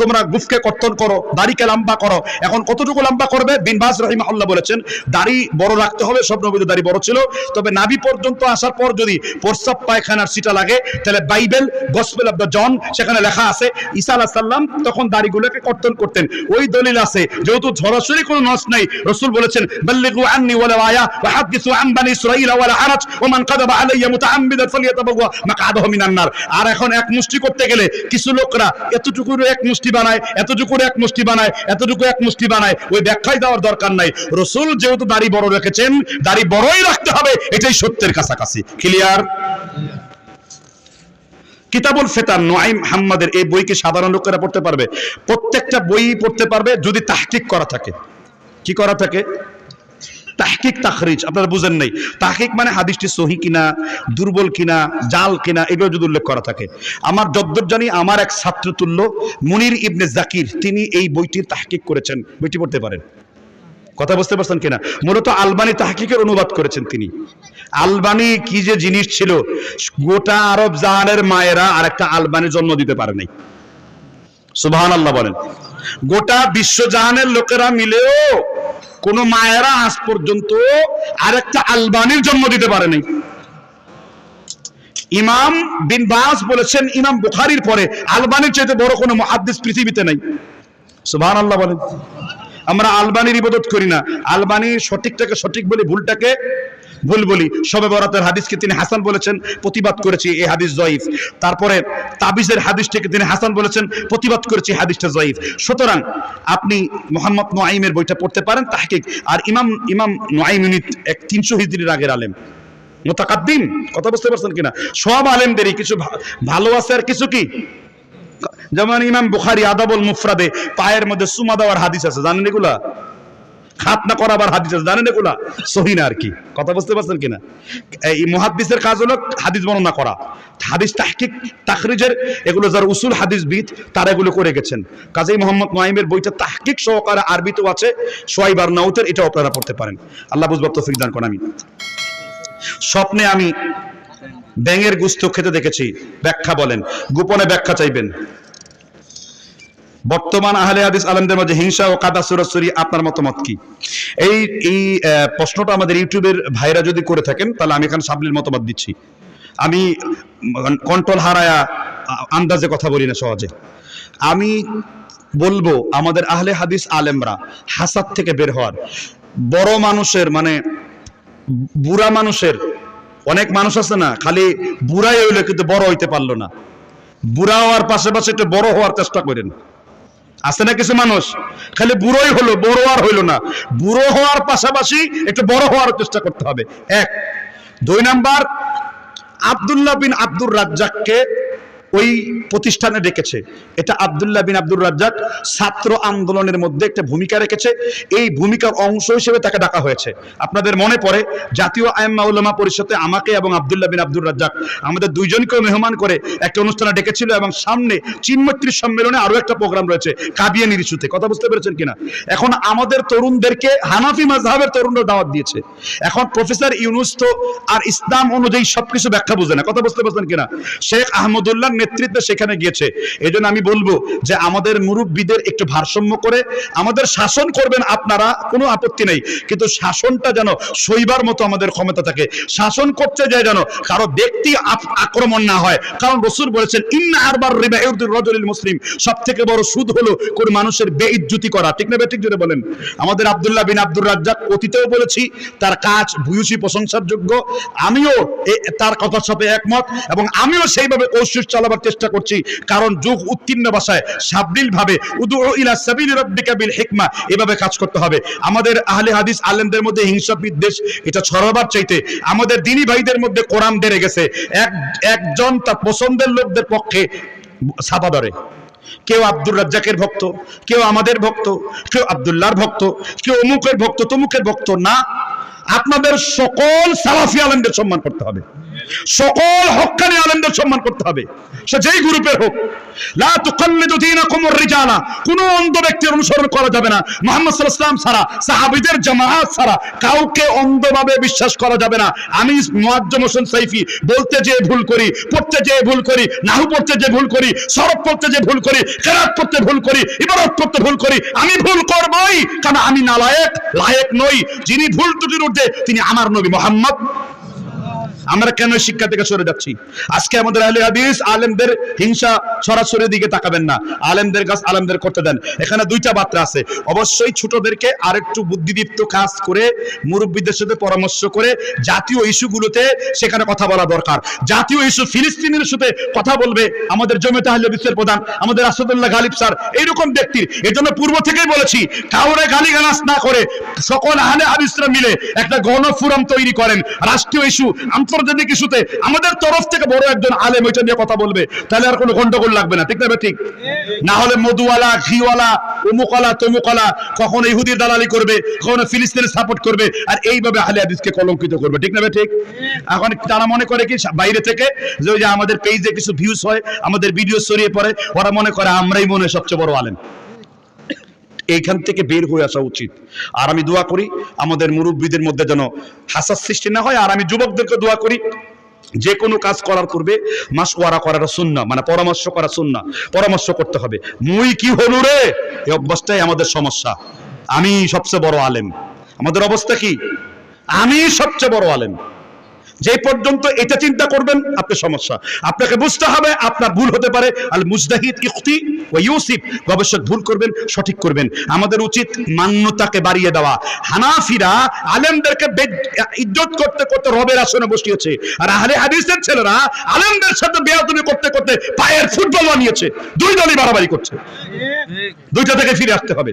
তোমরা গুফকে কর্তন করো, দাড়িকে লম্বা করো। এখন কতটুকু লম্বা করবে? বিন বাস রহিমাহুল্লাহ বলেছেন, দাড়ি বড় রাখতে হবে সব নবীদের দাড়ি বড় ছিল। তবে নাভি পর্যন্ত আসার পর যদি প্রস্রাব পায়খানার সিটা লাগে, তাহলে Bible, gospel of the John, সেখানে লেখা আছে, ঈসা আলাহ সাল্লাম তখন দাড়িগুলোকে কর্তন করতেন। ওই দলিল আছে, যেহেতু সরাসরি কোনো নস নাই, রসুল বলেছেন, বাল্লিগু আন্নি ওয়ালা আয়া ওয়া হাদিসু আন বানি ইসরাঈল ওয়ালা হারাজ ওয়া মান কাযাবা আলাইয়া মুতাআম্মিদান ফালিয়াতাবাওয়া মাকআদাহু মিনান নার। আর এখন এক মুষ্টি করতে গেলে কিছু লোকরা এতটুকুর এক মুষ্টি বানায় এতটুকুর এক মুষ্টি বানায়, এতটুকু এক মুষ্টি বানায়, ওই ব্যাখ্যায় দেওয়ার দরকার নাই। রসুল যেহেতু দাড়ি বড় রেখেছেন, দাড়ি বড়ই রাখতে হবে, এটাই সত্যের কাছাকাছি। ক্লিয়ার কিতাবুল ফেতান নোয়াইম হাম্মাদের এই বইকে সাধারণ লোকেরা পড়তে পারবে। প্রত্যেকটা বই পড়তে পারবে যদি তাহকিক করা থাকে। কি করা থাকে? তাহকিক তাখরিজ, আপনারা বুঝেন নাই। তাহকিক মানে হাদিসটি সহি কিনা, দুর্বল কিনা, জাল কিনা, এগুলো যদি উল্লেখ করা থাকে। আমার যদ্দুর জানি আমার এক ছাত্রতুল্য মুনির ইবনে জাকির, তিনি এই বইটির তাহকিক করেছেন। বইটি পড়তে পারেন। কথা বুঝতে পারছেন কিনা? মূলত আলবানি তাহকিকের অনুবাদ করেছেন তিনি। আলবানি কি যে জিনিস ছিল, গোটা আরব জাহানের মায়েরা আর একটা আলবানির জন্ম দিতে পারে নাই। সুবহান আল্লাহ বলেন। গোটা বিশ্বজাহানের লোকেরা মিলেও কোন মায়েরা আজ পর্যন্ত আরেকটা আলবানির জন্ম দিতে পারে নাই। ইমাম বিন বাস বলেছেন, ইমাম বুখারির পরে আলবানির চাইতে বড় কোনো মহাদ্দিস পৃথিবীতে নাই। সুবহান আল্লাহ বলেন। আমরা আলবানির ইবাদত করি না। আলবানির সঠিকটাকে সঠিক বলি ভুলটাকে ভুল বলি, সবে বরাতের হাদিসকে তিনি হাসান বলেছেন, প্রতিবাদ করেছি, এই হাদিস জয়ীফ। তারপরে তাবিজের হাদিসটাকে তিনি হাসান বলেছেন, প্রতিবাদ করেছি হাদিসটা জয়ীফ। সুতরাং আপনি মোহাম্মদ নোয়াইমের বইটা পড়তে পারেন, তাহকিক। আর ইমাম ইমাম নোয়াইম ইউনিট এক তিনশো হিজরির আগের আলেম। মোতাকাদ্দিম? কথা বুঝতে পারছেন কিনা? সব আলেমদেরই কিছু ভালো আছে আর কিছু কি? যেমন ইমাম বুখারি আদাবুল মুফরাদে পায়ের মধ্যে সুমা দেওয়ার হাদিস আছে, জানেন এগুলা? খাতনা করাবার হাদিস আছে। জানেন এগুলা? সহি না আর কি। কথা বুঝতে পারছেন কিনা? এই মুহাদ্দিসের কাজ হলো হাদিস বর্ণনা করা। হাদিস তাহকিক, তাখরিজের, এগুলো যারা উসুল হাদিস বিদ তারা এগুলো করে গেছেন। কাজী মোহাম্মদ নাইমের বইটা তাহকিক সহকারে আরবিতেও আছে সোয়াইবার নাউতের এটা আপনারা পড়তে পারেন। আল্লাহ বুঝবার তৌফিক দান করেন আমি স্বপ্নে আমি ব্যাঙের গুস্ত খেতে দেখেছি। ব্যাখ্যা বলেন। গোপনে ব্যাখ্যা চাইবেন। বর্তমান আহলে হাদিস আলমদের মাঝে হিংসা ও কাদা সুরাসুরি আপনার মতামত কি? এই এই প্রশ্নটা আমাদের ইউটিউবের ভাইরা যদি করে থাকেন, তাহলে আমি এখানে সাবলির মতামত দিচ্ছি। আমি কন্ট্রোল হারায়া আন্দাজে কথা বলি না সহজে। আমি বলব, আমাদের আহলে হাদিস আলেমরা হাসাদ থেকে বের হওয়ার, বড় মানুষের মানে বুড়া মানুষের, অনেক মানুষ আছে না, খালি বুড়াই হইল কিন্তু বড় হইতে পারল না। বুড়া হওয়ার পাশাপাশি একটু বড় হওয়ার চেষ্টা করেন। আছে না কিছু মানুষ? খালি বুড়োই হলো, বড় আর হইল না। বুড়ো হওয়ার পাশাপাশি একটু বড় হওয়ার চেষ্টা করতে হবে। এক। দুই নাম্বার, আব্দুল্লাহ বিন আব্দুর রাজ্জাককে ওই প্রতিষ্ঠানে ডেকেছে। এটা আব্দুল্লাহ বিন আব্দুর রাজ্জাক ছাত্র আন্দোলনের মধ্যে একটা ভূমিকা রেখেছে। এই ভূমিকার অংশ হিসেবে তাকে ডাকা হয়েছে। আপনাদের মনে পড়ে, জাতীয় আইম্মা উলামা পরিষদে আমাকে এবং আব্দুল্লাহ বিন আব্দুর রাজ্জাক আমাদের দুইজনকেও মেহমান করে একটা অনুষ্ঠানে ডেকেছিল এবং সামনে চিন্মৈত্রী সম্মেলনে আরও একটা প্রোগ্রাম রয়েছে কাবিয়ানি ইস্যুতে কথা বুঝতে পেরেছেন কিনা? এখন আমাদের তরুণদেরকে হানাফি মাজহাবের তরুণরা দাওয়াত দিয়েছে। এখন প্রফেসর ইউনুস তো আর ইসলাম অনুযায়ী সবকিছু ব্যাখ্যা বুঝে না। কথা বুঝতে পারছেন কিনা? শেখ আহমদুল্লাহ নেতৃত্বে সেখানে গিয়েছে। এই আমি বলব যে আমাদের মুরব্বীদের একটু ভারসাম্য করে, আমাদের শাসন করবেন আপনারা, কোনো আপত্তি নেই। কিন্তু শাসনটা যেন সইবার মতো আমাদের ক্ষমতা থাকে। শাসন করতে যায় যেন কারও ব্যক্তি আক্রমণ না হয়। কারণ রসুল বলেছেন, ইন্না আরবার রজুলিল মুসলিম। সব থেকে বড় সুদ হলো কোন মানুষের বেইজ্জতি করা। ঠিক না ঠিক জুড়ে বলেন। আমাদের আবদুল্লাহ বিন আব্দুর রাজ্জাক অতীতেও বলেছি, তার কাজ ভূয়সী প্রশংসার যোগ্য আমিও তার কথার সাথে একমত এবং আমিও সেইভাবে কৌশল চালাবার চেষ্টা করছি। কারণ যুগ উত্তীর্ণ ভাষায় সাবলীল ভাবে উদু ইলা সাবিল রাব্বিকা বিল হিকমা এভাবে কাজ করতে হবে। আমাদের আহলে হাদিস আলেমদের মধ্যে হিংসা বিদ্বেষ, এটা ছড়াবার চাইতে আমাদের দিনী ভাইদের মধ্যে কোরআন বেড়ে গেছে। এক, একজন তার পছন্দের লোকদের পক্ষে ছাপা ধরে। কেউ আব্দুর রাজ্জাকের ভক্ত, কেউ আমাদের ভক্ত, কেউ আব্দুল্লাহর ভক্ত, কেউ অমুকের ভক্ত, তমুকের ভক্ত না। আপনাদের সকল সালাফি আলেমদের সম্মান করতে হবে। সকল হক্কানি আলেমদের সম্মান করতে হবে। সে যেই গ্রুপের হোক। রিজালা অন্ধ অনুসরণ করা যাবে না। ছাড়া কাউকে অন্ধভাবে বিশ্বাস করা যাবে না। আমি হোসেন সাইফি, বলতে যে ভুল করি, পড়তে যে ভুল করি, নাহু পড়তে যে ভুল করি, সরব পড়তে যে ভুল করি কেরাত পড়তে ভুল করি ইবারত পড়তে ভুল করি, আমি ভুল করবই, কারণ আমি নালায়েক, লায়েক নই। যিনি ভুল ত্রুটির ঊর্ধ্বে তিনি আমার নবী মোহাম্মদ আমরা কেন শিক্ষা থেকে সরে যাচ্ছি? আজকে আমাদের আহলে হাদিস, আলেমদের হিংসা সরাসরি দিকে তাকাবেন না। আলেমদের কাজ আলেমদের করতে দেন। এখানে দুইটা বার্তা আছে। অবশ্যই ছোটদেরকে আরেকটু বুদ্ধিদীপ্ত কাজ করে, মুরব্বীদের সাথে পরামর্শ করে জাতীয় ইস্যুগুলোতে সেখানে কথা বলা দরকার। জাতীয় ইস্যু ফিলিস্তিনের সাথে কথা বলবে আমাদের জমিতে আহলে হাদিসের প্রধান, আমাদের আসাদুল্লাহ গালিব স্যার। এইরকম ব্যক্তির এর জন্য পূর্ব থেকেই বলেছি, কাউরে গালিগালাজ না করে সকল আহলে হাদিসরা মিলে একটা গণফোরাম তৈরি করেন। রাষ্ট্রীয় ইস্যু আন্তর্জাতিক ইস্যুতে আমাদের তরফ থেকে বড় একজন আলেম ওইটা নিয়ে কথা বলবে। তাহলে আর কোনো গন্ডগোল লাগবে না, ঠিক না ঠিক না হলে মধুওয়ালা, ঘিওয়ালা অমুকলা তমুকলা কখনো ইহুদির দালালি করবে, কখনো ফিলিস্তিনের সাপোর্ট করবে, আর এইভাবে আহলে হাদিসকে কলঙ্কিত করবে, ঠিক না ঠিক এখন তারা মনে করে কি, বাইরে থেকে যে ওই যে আমাদের পেজে কিছু ভিউজ হয়, আমাদের ভিডিও ছড়িয়ে পড়ে, ওরা মনে করে আমরাই মনে সবচেয়ে বড় আলেম। এইখান থেকে বের হয়ে আসা উচিত। আর আমি দোয়া করি আমাদের মুরব্বীদের মধ্যে যেন হাসার সৃষ্টি না হয়, আর আমি যুবকদেরকে দোয়া করি যে কোনো কাজ করার পূর্বে মাসওয়ারা করার সুন্না মানে পরামর্শ করা সুন্না পরামর্শ করতে হবে। মুই কি হলু রে? এই অভ্যাসটাই আমাদের সমস্যা। আমি সবচেয়ে বড় আলেম। আমাদের অবস্থা কি? আমি সবচেয়ে বড় আলেম। যে পর্যন্ত এটা চিন্তা করবেন, আপনার সমস্যা। আপনাকে বুঝতে হবে, আপনার ভুল হতে পারে। আল মুজদাহিদ ইখতি ও ইউসিফ, গবেষক ভুল করবেন, সঠিক করবেন। আমাদের উচিত মান্যতাকে বাড়িয়ে দেওয়া। হানাফিরা আলেমদেরকে ইজ্জত করতে করতে রবের আসনে বসিয়েছে। আর আহলে হাদিসের ছেলেরা আলেমদের সাথে বেয়াদবি করতে করতে পায়ের ফুটবল বানিয়েছে। দুই দলই বাড়াবাড়ি করছে। দুইটা থেকে ফিরে আসতে হবে।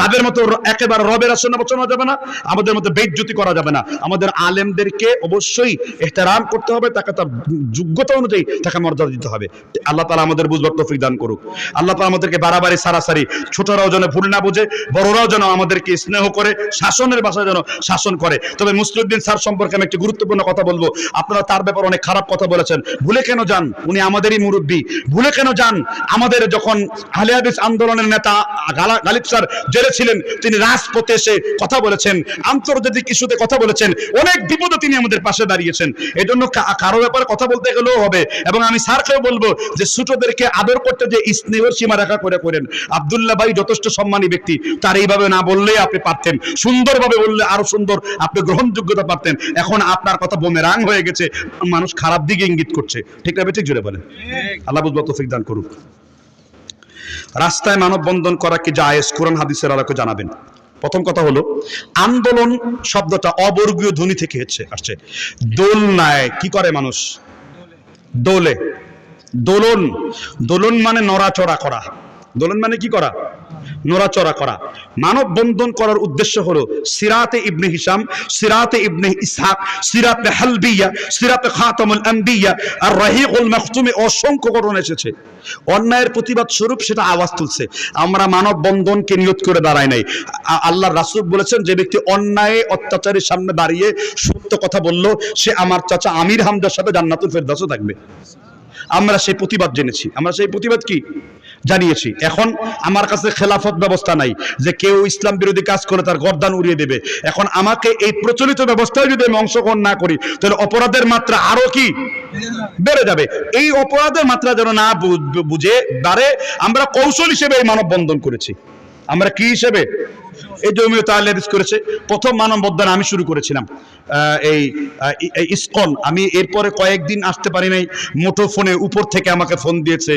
তাদের মতো একেবারে রবের আসনে বসানো যাবে না, আমাদের মতো বেজ্জতি করা যাবে না। আমাদের আলেমদেরকে অবশ্যই এহতেরাম করতে হবে, তাকে তার যোগ্যতা অনুযায়ী তাকে মর্যাদা দিতে হবে। আল্লাহ তালা আমাদের বুঝবার তৌফিক দান করুক। আল্লাহ তালা আমাদেরকে বাড়াবাড়ি, সারাসারি, ছোটরাও যেন ভুল না বুঝে, বড়রাও যেন আমাদেরকে স্নেহ করে, শাসনের ভাষায় যেন শাসন করে। তবে মুসলিউদ্দিন স্যার সম্পর্কে আমি একটি গুরুত্বপূর্ণ কথা বলব। আপনারা তার ব্যাপারে অনেক খারাপ কথা বলেছেন। ভুলে কেন যান? উনি আমাদেরই মুরব্বী, ভুলে কেন যান? আমাদের যখন আহলে হাদিস আন্দোলনের নেতা গালিব স্যার জেলে ছিলেন, তিনি রাজপথে এসে কথা বলেছেন, আন্তর্জাতিক ইস্যুতে কথা বলেছেন, অনেক বিপদে তিনি আমাদের পাশে দাঁড়িয়েছেন। এই জন্য কারও ব্যাপারে কথা বলতে গেলেও হবে। এবং আমি স্যারকেও বলব যে ছোটদেরকে আদর করতে যে স্নেহের সীমা রেখা করে করেন, আব্দুল্লাহ ভাই যথেষ্ট সম্মানী ব্যক্তি, তার এইভাবে না বললেই আপনি পারতেন, সুন্দরভাবে বললে আরও সুন্দর, আপনি গ্রহণযোগ্যতা পারতেন। এখন আপনার কথা বোমেরাং হয়ে গেছে, মানুষ খারাপ দিকে ইঙ্গিত করছে। ঠিক না ঠিক জুড়ে বলেন। আল্লাহ বুঝবা তৌফিক দান করুক। রাস্তায় মানববন্ধন করা কি জায়েজ? কোরআন, হাদিসের আলোকে জানাবেন। প্রথম কথা হলো, আন্দোলন শব্দটা অবর্গীয় ধ্বনি থেকে হচ্ছে, আসছে। দোল নায় কি করে মানুষ? দোলে। দোলন। দোলন মানে নড়াচড়া করা। দোলন মানে কি করা? নড়াচড়া করা। মানব বন্ধন করার উদ্দেশ্য হলো সিরাতে ইবনে হিসাম সিরাতে ইবনে ইসহাক, সিরাতে হালবিয়া, সিরাতে খাতামুল আম্বিয়া আর রাহিকুল মাখতুমে অসংখ্য ঘটনা এসেছে। অন্যায়ের প্রতিবাদ স্বরূপ সেটা আওয়াজ তুলছে। আমরা মানব বন্ধনকে নিয়ত করে দাঁড়াই নাই। আ- আল্লাহর রাসূল বলেছেন, যে ব্যক্তি অন্যায় অত্যাচারের সামনে দাঁড়িয়ে সত্য কথা বলল, সে আমার চাচা আমির হামদার সাথে জান্নাতুল ফেরদাসে থাকবে। আমরা সেই প্রতিবাদ জেনেছি। আমরা সেই প্রতিবাদ কি জানিয়েছি? এখন আমার কাছে খেলাফত ব্যবস্থা নাই যে কেউ ইসলাম বিরোধী কাজ করে তার গরদান উড়িয়ে দেবে। এখন আমাকে এই প্রচলিত ব্যবস্থায় যদি আমি অংশগ্রহণ না করি, তাহলে অপরাধের মাত্রা আরও কি বেড়ে যাবে। এই অপরাধের মাত্রা যেন না বুঝে, বাড়ে, আমরা কৌশল হিসেবে এই মানববন্ধন করেছি। আমরা কি হিসেবে এই জমিও তাহলে করেছে? প্রথম মানববন্ধন আমি শুরু করেছিলাম। এই ইসকন। আমি এরপরে কয়েকদিন আসতে পারি নাই। ফোনে উপর থেকে আমাকে ফোন দিয়েছে।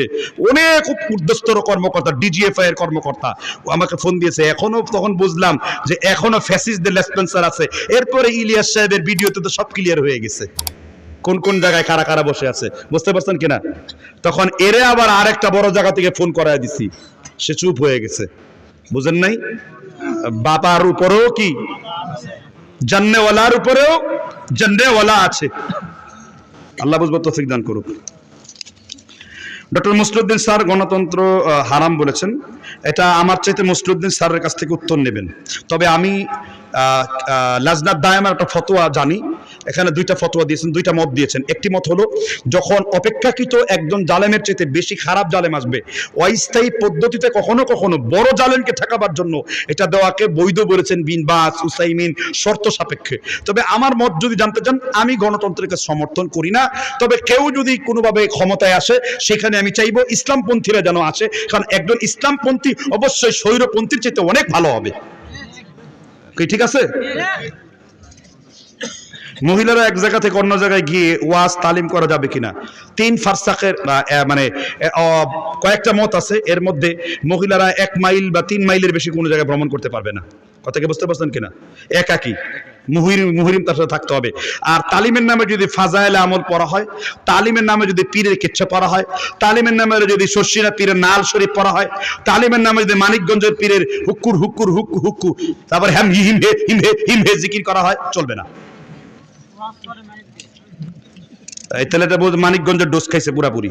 অনেক ঊর্ধ্বস্তর কর্মকর্তা ডিজিএফআই এর কর্মকর্তা আমাকে ফোন দিয়েছে। এখনও তখন বুঝলাম যে এখনও ফ্যাসিসদের লেসপেন্সার আছে। এরপরে ইলিয়াস সাহেবের ভিডিওতে তো সব ক্লিয়ার হয়ে গেছে। কোন কোন জায়গায় কারা কারা বসে আছে? বুঝতে পারছেন কিনা? তখন এরে আবার আরেকটা বড় জায়গা থেকে ফোন করায় দিছি। সে চুপ হয়ে গেছে। বুঝেন নাই? বাবার উপরেও কি? জান্নেওয়ালার উপরেও জান্নেওয়ালা আছে। আল্লাহ বুঝব তৌফিক দান করুক। ডক্টর মুসলুদ্দিন স্যার গণতন্ত্র হারাম বলেছেন। এটা আমার চাইতে মুসলুদ্দিন স্যারের কাছ থেকে উত্তর নেবেন। তবে আমি লাজনাত দায়ামার একটা ফতোয়া জানি। এখানে দুইটা ফতোয়া দিয়েছেন, দুইটা মত দিয়েছেন। একটি মত হলো, যখন অপেক্ষাকৃত একজন জালেমের চেয়ে বেশি খারাপ জালেম আসবে, অস্থায়ী পদ্ধতিতে কখনো কখনো বড় জালেমকে ঠেকাবার জন্য এটা দেওয়াকে বৈধ বলেছেন বিন বাস হুসাইমিন শর্ত সাপেক্ষে। তবে আমার মত যদি জানতে চান, আমি গণতন্ত্রকে সমর্থন করি না। তবে কেউ যদি কোনোভাবে ক্ষমতায় আসে, সেখানে আমি চাইব ইসলামপন্থীরা যেন আসে, কারণ একজন ইসলামপন্থী অবশ্যই স্বৈরপন্থীর চেয়ে অনেক ভালো হবে। ঠিক আছে? মহিলারা এক জায়গা থেকে অন্য জায়গায় গিয়ে ওয়াজ তালিম করা যাবে কিনা? তিন ফারসাকের মানে কয়েকটা মত আছে। এর মধ্যে মহিলারা এক মাইল বা তিন মাইলের বেশি কোনো জায়গায় ভ্রমণ করতে পারবে না। কথা কি বুঝতে পারছেন কিনা? একাকি। মুহিরিম মুহিরিম তার সাথে থাকতে হবে। আর তালিমের নামে যদি ফাজাইল আমল পড়া হয়, তালিমের নামে যদি পীরের কিচ্ছা পড়া হয়, তালিমের নামে যদি শর্ষিনা পীরের নাল শরীফ পড়া হয়, তালিমের নামে যদি মানিকগঞ্জের পীরের হুক্কুর হুক্কুর, হুক্কু হুক্কু, তারপর হ্যাম হিম, হে হিম হে হিম, হে জিকির করা হয়, চলবে না। বোধ মানিকগঞ্জের ডোজ খাইছে পুরাপুরি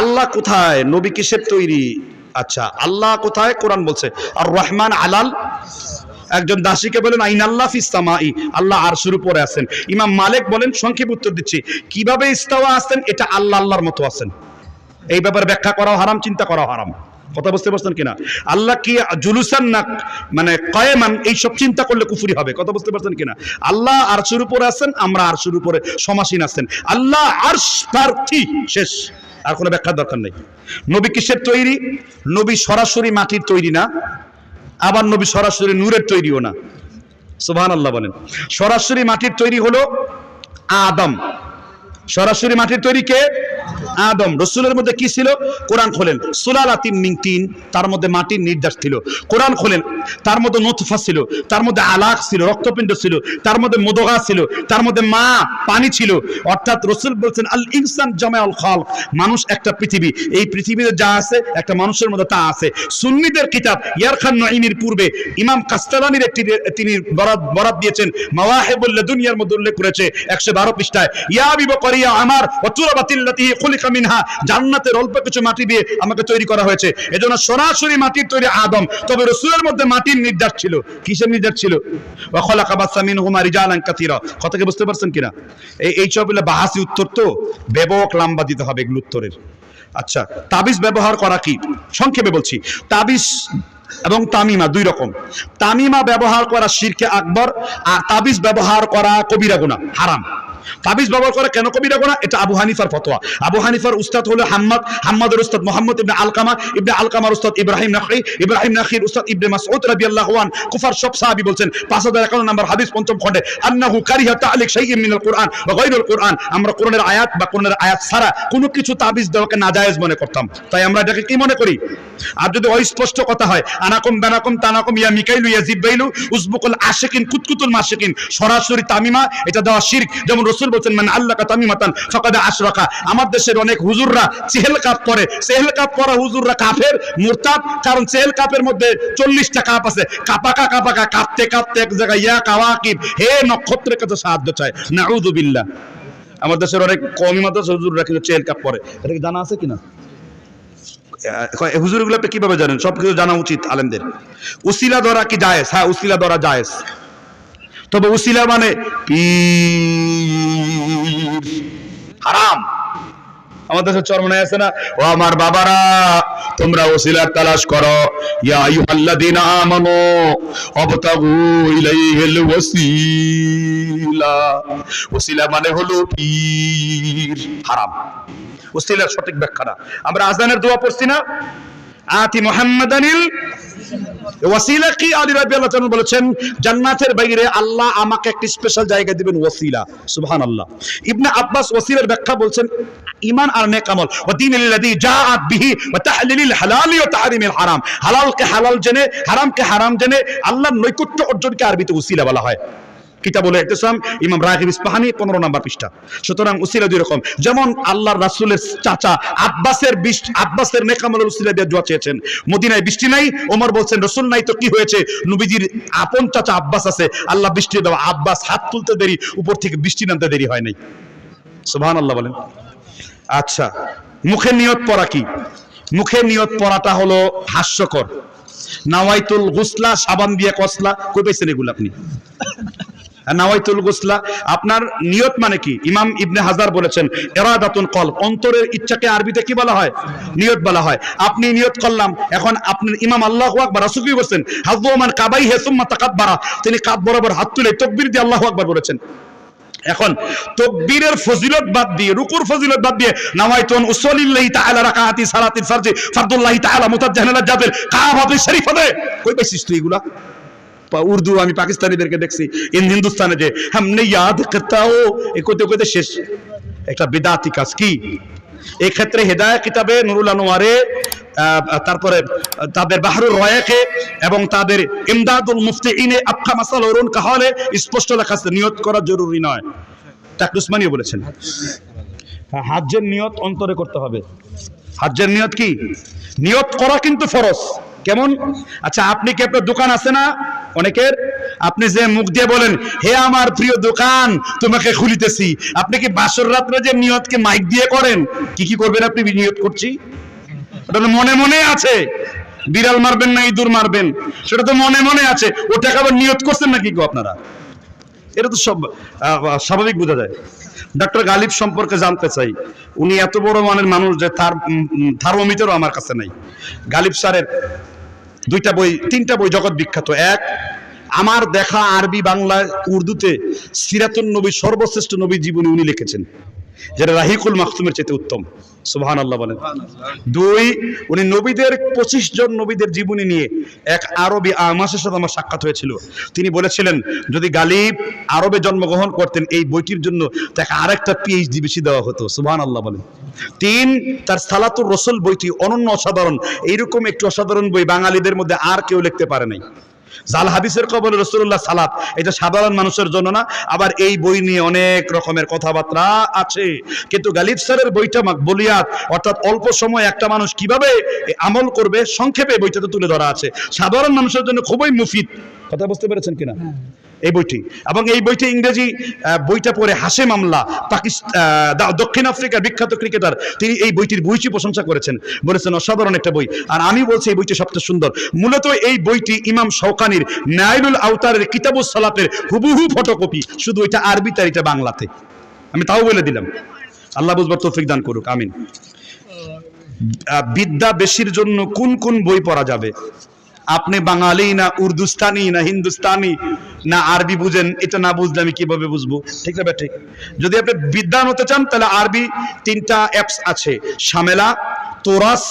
আল্লাহ কোথায়? নবী কিসের তৈরি? আচ্ছা আল্লাহ কোথায়? কোরআন বলছে আর রহমান আলাল একজন দাসীকে বলেন আইন আল্লাহ ফিস্তামাই আল্লাহ আরশুর উপরে আছেন। ইমাম মালিক বলেন, সংক্ষেপ উত্তর দিচ্ছি, কীভাবে ইস্তাওয়া আছেন? এটা আল্লাহ আল্লাহর মতো আছেন। এই ব্যাপারে ব্যাখ্যা করাও হারাম, চিন্তা করাও হারাম। কথা বুঝতে পারছেন কিনা? আল্লাহ কি জুলুসান না মানে কয়েমান, এইসব চিন্তা করলে কুফুরি হবে, কথা বুঝতে পারছেন কিনা? আল্লাহ আরশুর উপরে আছেন, আমরা আরশুর উপরে সমাসীন আছেন। আল্লাহ আরশ প্রার্থী, শেষ। আর কোনো ব্যাখ্যার দরকার নেই। নবী কিসের তৈরি? নবী সরাসরি মাটির তৈরি না, আবার নবী সরাসরি নূরের তৈরিও না। সুবহান আল্লাহ বলেন। সরাসরি মাটির তৈরি হলো আদম। সরাসরি মাটির তৈরি কে? আদম, রসুলের মধ্যে কি ছিল? কোরআন খোলেন। সুলালাতিন মিন তিন, তার মধ্যে মাটির নির্দেশ ছিল। কোরআন খোলেন, তার মধ্যে নতফা ছিল, তার মধ্যে আলাক ছিল, রক্তপিণ্ড ছিল, তার মধ্যে মোদগা ছিল, তার মধ্যে মা, পানি ছিল। অর্থাৎ রসুল বলছেন, আল ইনসান জামায়াল খাল মানুষ একটা পৃথিবী। এই পৃথিবীতে যা আছে, একটা মানুষের মধ্যে তা আছে। সুন্নিদের কিতাব ইয়ার খান নঈমির পূর্বে ইমাম কাস্তালানির একটি, তিনি বরাদ বরাদ দিয়েছেন মাওয়াহিবুল্লাহ দুনিয়ার মধ্যে উল্লেখ করেছে, একশো বারো পৃষ্ঠায়, ইয়া বিব করিয়া আমার, অতুরাবাতিল্লাতি খুলিকা মিনহা জান্নাতের অল্প কিছু মাটি দিয়ে আমাকে তৈরি করা হয়েছে। এজন্য সরাসরি মাটির তৈরি আদম, তবে রসুলের মধ্যে মাটির নির্যাস ছিল। কিসের নির্যাস ছিল? ওয়াখলাকা বাসা মিনহুমা রিজালান কাসীরা। কথা কি বুঝতে পারছেন কিনা? এই এই সব হলো বাহাসি উত্তর তো ব্যাপক লম্বা দিতে হবে এগুলো উত্তরের। আচ্ছা তাবিজ ব্যবহার করা কি? সংক্ষেপে বলছি। তাবিজ এবং তামিমা দুই রকম। তামিমা ব্যবহার করা শিরকে আকবর, আর তাবিজ ব্যবহার করা কবিরা গুনাহ, হারাম। তাবিজ ব্যবহার করা কেন কবিরা গুনাহ এটা আবু হানিফার ফতোয়া। আবু হানিফার উস্তাদ হলো হাম্মদ। হাম্মাদের উস্তাদ মোহাম্মদ ইবনে আলকামা। ইবনে আলকামার উস্তাদ ইব্রাহিম নাখি। ইব্রাহিম নাখির উস্তাদ ইবনে মাসউদ রাদিয়াল্লাহু আন। কুফার সব সাহাবী বলছেন 5051 নম্বর হাদিস পঞ্চম খণ্ডে, আন্নাহু কারিহা তালিক শাইইন মিনাল কুরআন ওয়া গায়রুল কুরআন। আমরা কোরআনের আয়াত বা কোরআনের আয়াত ছাড়া কোনো কিছু তাবিজ দেওয়াকে নাজায়েজ মনে করতাম। তাই আমরা এটাকে কি মনে করি? আর যদি অস্পষ্ট কথা হয়, আনাকুম বানাকুম তানাকুম ইয়া মিকাইলু ইয়া জিব্বাইলু উসবুকুল আশিকিন কুতকুতুল মাশিকিন। সরাসরি তামিমা, এটা দেওয়া শিরক। যেমন রাসূল বলেন মান আল্লাকা তামিমাতান, ফাকাদ আশরাকা। আমার দেশের অনেক হুজুররা চেহেল কাপ পরে, চেহেল কাপ পরা হুজুররা কাফের, মুরতাদ, কারণ চেহেল কাপের মধ্যে 40টা কাপ আছে। কাপাকা কাপাকা, কাঁপতে কাঁপতে এক জায়গায়, ইয়া কাওয়াকিব, হে নক্ষত্রের কাছে সাহায্য চায় নাউযু বিল্লাহ। আমার দেশের অনেক কমি মাদ্রাসা হুজুররা কিন্তু চেহেল কাপ পরে। এটা কি জানা আছে কিনা? হুজুরগুলো কীভাবে জানেন? সব কিছু জানা উচিত আলেমদের। উসিলা ধরা কি জায়েজ? হ্যাঁ উসিলা ধরা জায়েজ। তবে উসিলা মানে পীর। হারাম। আমাদের দেশে চরমনায় আছে না? ও আমার বাবারা, তোমরা ওসিলার তালাশ করো। ইয়া আইয়ুহাল্লাযীনা আমানু, অবতাগু ইলাইহিল ওয়াসিলা। ওসিলা মানে হলো পীর। হারাম। ওসিলার সঠিক ব্যাখ্যা না। আমরা আজানের দোয়া পড়ছি না। আতি মুহাম্মাদানিল ওয়াসিলা। কি আলী রাদিয়াল্লাহু তাআলা বলেছেন, জান্নাতের বাইরে আল্লাহ আমাকে একটি স্পেশাল জায়গা দিবেন, ওয়াসিলা। সুবহানাল্লাহ। ইবনে আব্বাস ওয়াসিলার ব্যাখ্যা বলছেন, ঈমান আর নেক আমল, ওয়া দীনিল্লাযী জাআত বিহি ওয়া তাহলিলিল হালালি ওয়া তাহরিমিল হারাম। হালালকে হালাল জেনে, হারামকে হারাম জেনে, আল্লাহর নৈকট্য অর্জনকে আরবিতে ওসিলা বলা হয়। কিতাবুল ইহতিসাম, ইমাম রাগিব ইসপাহানি, পনেরো নম্বর পৃষ্ঠা। সুতরাং উসিলা দুই রকম। যেমন আল্লাহর রাসূলের চাচা আব্বাসের বৃষ্টি আব্বাসের নেকামলের উসিলা দিয়ে দোয়া চেয়েছেন। মদিনায় বৃষ্টি নাই, ওমর বলছেন, রসুল নাই তো কি হয়েছে? নবীজির আপন চাচা আব্বাস আছে। আল্লাহ বৃষ্টি দেওয়া আব্বাস হাত তুলতে দেরি, উপর থেকে বৃষ্টি নামতে দেরি হয় নাই। সুবহান আল্লাহ বলেন। আচ্ছা মুখে নিয়ত পড়া কি? মুখে নিয়ত পড়াটা হলো হাস্যকর। নাওয়াইতুল গুসলা, সাবান দিয়ে কসলা। কই পাইছেন এগুলো আপনি? নাওয়াইতুল গুসলা। আপনার নিয়ত মানে কি? ইমাম ইবনে হাজার বলেছেন এরাদাতুন কল অন্তরের ইচ্ছাকে আরবিতে কি বলা হয়? নিয়ত বলা হয়। আপনি নিয়ত করলাম, এখন আপনার ইমাম আল্লাহু আকবার, রাসূল কি বলেছেন? হাযুমান কাবাই হে সুম্মা তাকাব্বারা। তিনি কাত বরাবর হাত তুলে তাকবীর দিয়ে আল্লাহু আকবার বলেছেন। এখন, তকবীরের ফজিলত বাদ দিয়ে, রুকুর ফজিলত বাদ দিয়ে নামাইতুন উসলিল্লাহি তাআলা রাকাতি সালাতিল ফরজি, ফরদুল্লাহি তাআলা মুতাজ্জাহানা জাবের কাবাতে শরীফাতে কই পাইছিস তুই এগুলা? উর্দু আমি পাকিস্তানিদেরকে দেখছি, ইন হিন্দুস্তানে যে হামনে ইয়াদ করতা ও, এ কইতে কইতে শেষ। একটা বিদাতি কাজ কি? এই ক্ষেত্রে হেদায়া কিতাবে নুরুল আনোয়ারে তারপরে তাদের বাহরুর রয়াকে এবং তাদের ইমদাদুল মুফতিইনে আফখা মাসাল অরুণ কাহলে স্পষ্ট লেখা নিয়ত করা জরুরি নয়। তাক উসমানিও বলেছেন। হাজ্যের নিয়ত অন্তরে করতে হবে। হাজ্যের নিয়ত কি? নিয়ত করা কিন্তু ফরজ। কেমন? আচ্ছা আপনি কি আপনার দোকান আছে না? অনেকের? আপনি যে মুখ দিয়ে বলেন, হে আমার প্রিয় দোকান, তোমাকে খুলিতেছি। আপনি কি বাসর রাত্রে যে নিয়তকে মাইক দিয়ে করেন? কি কি করবেন আপনি? নিয়ত করছি। ওটা মনে মনে আছে। বিড়াল মারবেন না, ইঁদুর মারবেন। সেটা তো মনে মনে আছে। ওটাকে আবার নিয়ত করছেন নাকি গো আপনারা? এটা তো সব স্বাভাবিক বোঝা যায়। ডক্টর গালিব সম্পর্কে জানতে চাই। উনি এত বড় মানের মানুষ যে তার থার্মোমিটারও আমার কাছে নাই। গালিব স্যারের দুইটা বই, তিনটা বই জগৎ বিখ্যাত। এক, আমার দেখা আরবি বাংলা উর্দুতে সিরাতুন নবী, সর্বশ্রেষ্ঠ নবী জীবনী উনি লিখেছেন। যেটা রাহিকুল মাকতুমের চেয়ে উত্তম। সুবহান আল্লাহ বলেন। দুই, উনি নবীদের, পঁচিশ জন নবীদের জীবনী নিয়ে এক আরবি আমাসের সাথে আমার সাক্ষাৎ হয়েছিল। তিনি বলেছিলেন, যদি গালিব আরবে জন্মগ্রহণ করতেন, এই বইটির জন্য তাকে আরেকটা পিএইচডি বেশি দেওয়া হতো। সুবহান আল্লাহ বলেন। তিন, তার সালাতুর রসুল বইটি অনন্য অসাধারণ। এইরকম একটু অসাধারণ বই বাঙালিদের মধ্যে আর কেউ লিখতে পারে নাই। জাল হাদিসের কবল রসুল্লাহ সালাত। এটা সাধারণ মানুষের জন্য না, আবার এই বই নিয়ে অনেক রকমের কথাবার্তা আছে। কিন্তু গালিব স্যারের বইটা বলিয়াত, অর্থাৎ অল্প সময় একটা মানুষ কীভাবে আমল করবে, সংক্ষেপে বইটাতে তুলে ধরা আছে। সাধারণ মানুষের জন্য খুবই মুফিদ। কথা বুঝতে পেরেছেন কিনা? এই বইটি। এবং এই বইটি ইংরেজি বইটা পড়ে হাসে মামলা পাকিস্তান দক্ষিণ আফ্রিকার বিখ্যাত ক্রিকেটার। তিনি এই বইটির বইটি প্রশংসা করেছেন, বলেছেন, অসাধারণ একটা বই। আর আমি বলছি, এই বইটি সবচেয়ে সুন্দর। মূলত এই বইটি ইমাম শৌকানির নাইলুল আউতারের কিতাবুস সালাতের হুবহু ফটোকপি। শুধু এটা আরবিতে আর এটা বাংলাতে। আমি তাও বলে দিলাম। আল্লাহ বুঝবার তৌফিক দান করুক, আমিন। বিদ্যা বেশির জন্য কোন কোন বই পড়া যাবে? আপনি বাঙালি না উর্দুস্তানি না হিন্দুস্তানি? না আরবি বুঝেন এটা না বুঝলে আমি কীভাবে বুঝব? ঠিক না ঠিক। যদি আপনি বিদ্যান হতে চান তাহলে আরবি তিনটা অ্যাপস আছে। শামেলা তোরাস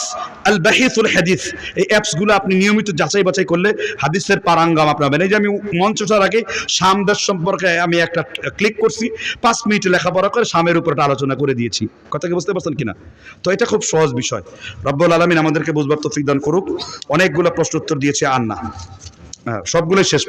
আল বাহিসুল হাদিস। এই অ্যাপসগুলো আপনি নিয়মিত যাচাই বাছাই করলে হাদিসের পারাঙ্গাম আপনি পাবেন এই যে আমি মঞ্চটার আগে শামদাস সম্পর্কে আমি একটা ক্লিক করছি পাঁচ মিনিট লেখাপড়া করে শামের উপর একটা আলোচনা করে দিয়েছি। কথা কি বুঝতে পারছেন কিনা? তো এটা খুব সহজ বিষয়। রব্বুল আলমিন আমাদেরকে বুঝবার তৌফিক দান করুক। অনেকগুলো প্রশ্ন উত্তর দিয়েছে আর না হ্যাঁ, সবগুলোই শেষ।